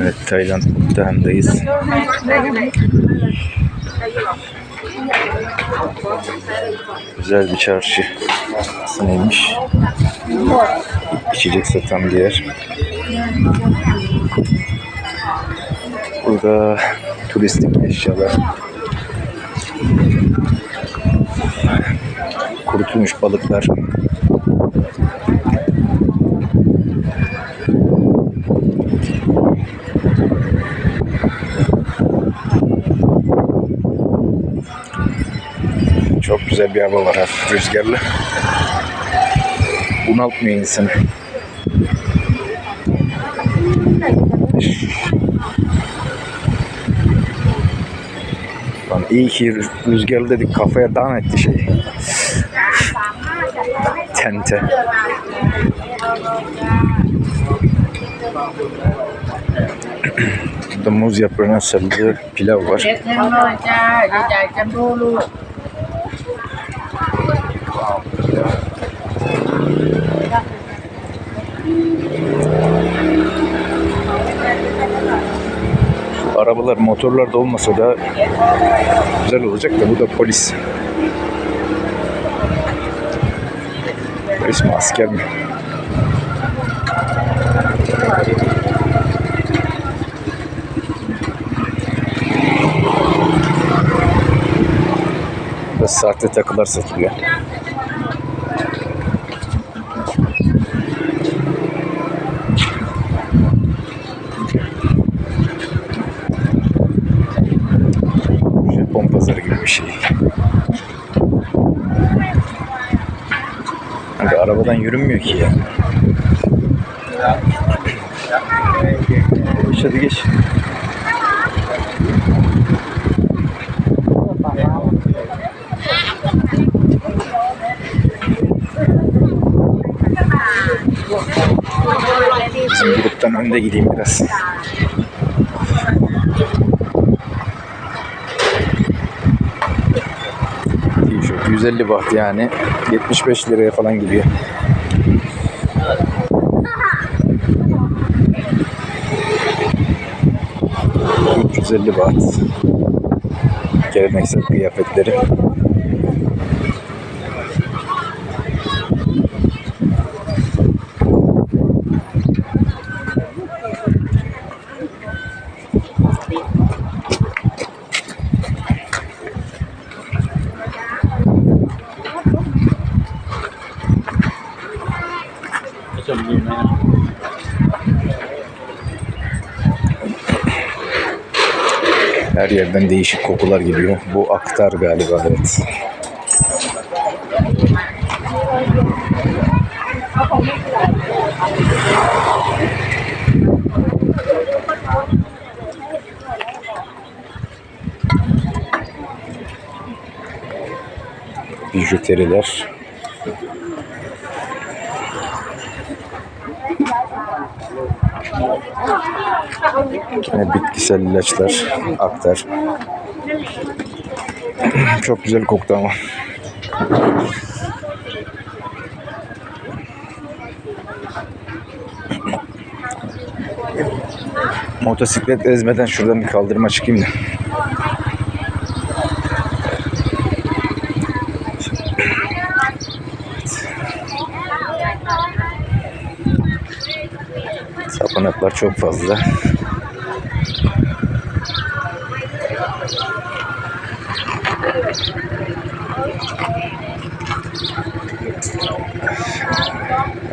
Evet Tayland Bhutan'dayız. Güzel bir çarşı. Neymiş? İçecek satan bir yer. Burada turistik eşyalar. Kurutulmuş balıklar. Çok güzel bir hava var hafif rüzgarlı. Bunaltmıyor insanı. Lan iyi ki rüz- rüzgarlı dedik kafaya dan etti şey. Tente. Burada muz yaprağına sarılı pilav var. Arabalar, motorlar da olmasa da güzel olacak da bu da polis. Polis mi asker mi? Burada sahte takılar satılıyor. Arabadan yürünmüyor ki ya. Geç hadi geç. Bizim gruptan önde gideyim biraz. 150 baht yani 75 liraya falan gidiyor. ...350 baht. Geleneksel kıyafetleri. Her yerden değişik kokular geliyor. Bu aktar galiba evet. Bijuteriler. Bitkisel ilaçlar, aktar. Çok güzel koktu ama. Motosiklet ezmeden şuradan bir kaldırıma çıkayım da. Tapınaklar çok fazla.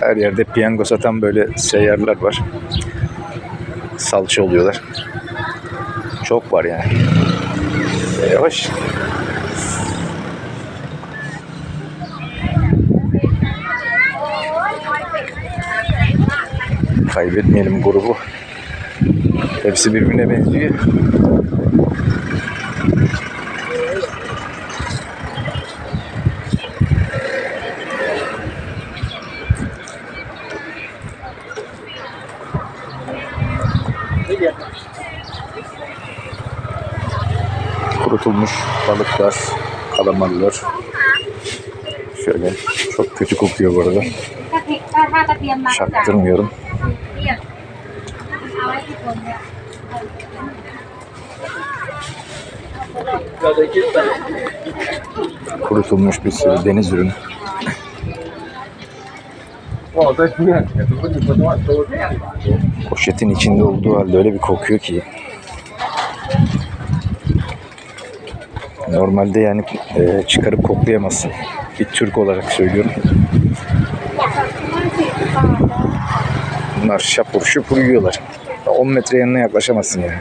Her yerde piyango satan böyle seyyarlar var. Salça oluyorlar. Çok var yani. Yavaş. Kaybetmeyelim grubu. Hepsi birbirine benziyor. kurutulmuş balıklar, kalamarlar. Şöyle çok kötü kokuyor bu arada. Çaktırmıyorum. Kurutulmuş bir sürü deniz ürünü. Poşetin içinde olduğu halde öyle bir kokuyor ki Normalde yani e, çıkarıp koklayamazsın. Bir Türk olarak söylüyorum. Bunlar şapur şupur yiyorlar. 10 metre yanına yaklaşamazsın yani.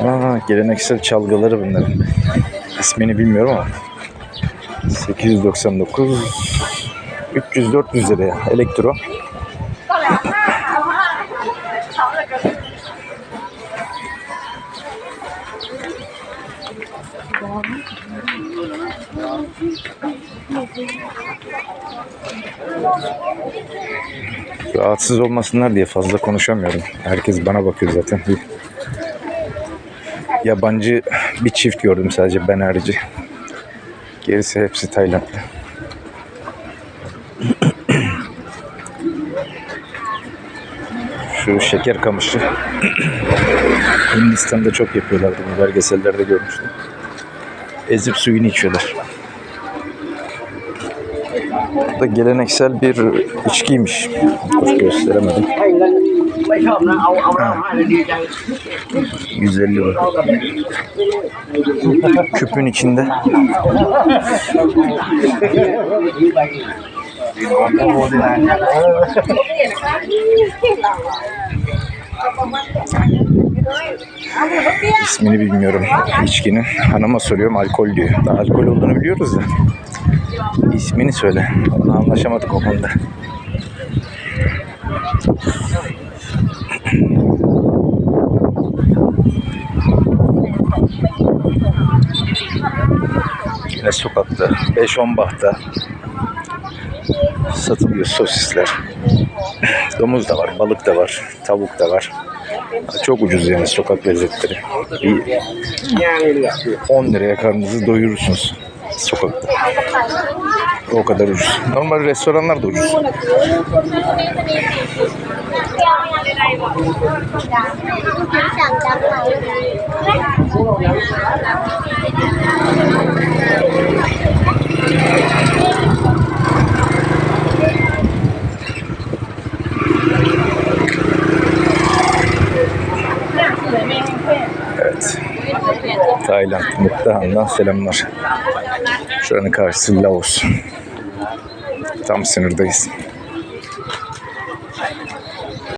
Aa, geleneksel çalgıları bunların. İsmini bilmiyorum ama. 899 300-400 liraya elektro. Rahatsız olmasınlar diye fazla konuşamıyorum. Herkes bana bakıyor zaten. Yabancı bir çift gördüm sadece ben harici. Gerisi hepsi Taylandlı. Şu şeker kamışı. Hindistan'da çok yapıyorlar bunu. Belgesellerde görmüştüm. Ezip suyunu içiyorlar Bu da geleneksel bir içkiymiş. Dur gösteremedim. ไม่ชอบนะเอาเอาเราให้เลยดีใจ 150 lira. Küpün içinde ismini bilmiyorum içkinin. Hanıma soruyorum alkol diyor. Daha alkol olduğunu biliyoruz da. İsmini söyle. Ona anlaşamadık o konuda. Yine sokakta 5-10 bahta satılıyor sosisler. Domuz da var, balık da var, tavuk da var. Çok ucuz yani sokak lezzetleri. Bir 10 liraya karnınızı doyurursunuz sokakta. O kadar ucuz. Normal restoranlar da ucuz. Evet. Tayland, Mutluhan'dan selamlar. Şuranın karşısı Laos. Tam sınırdayız.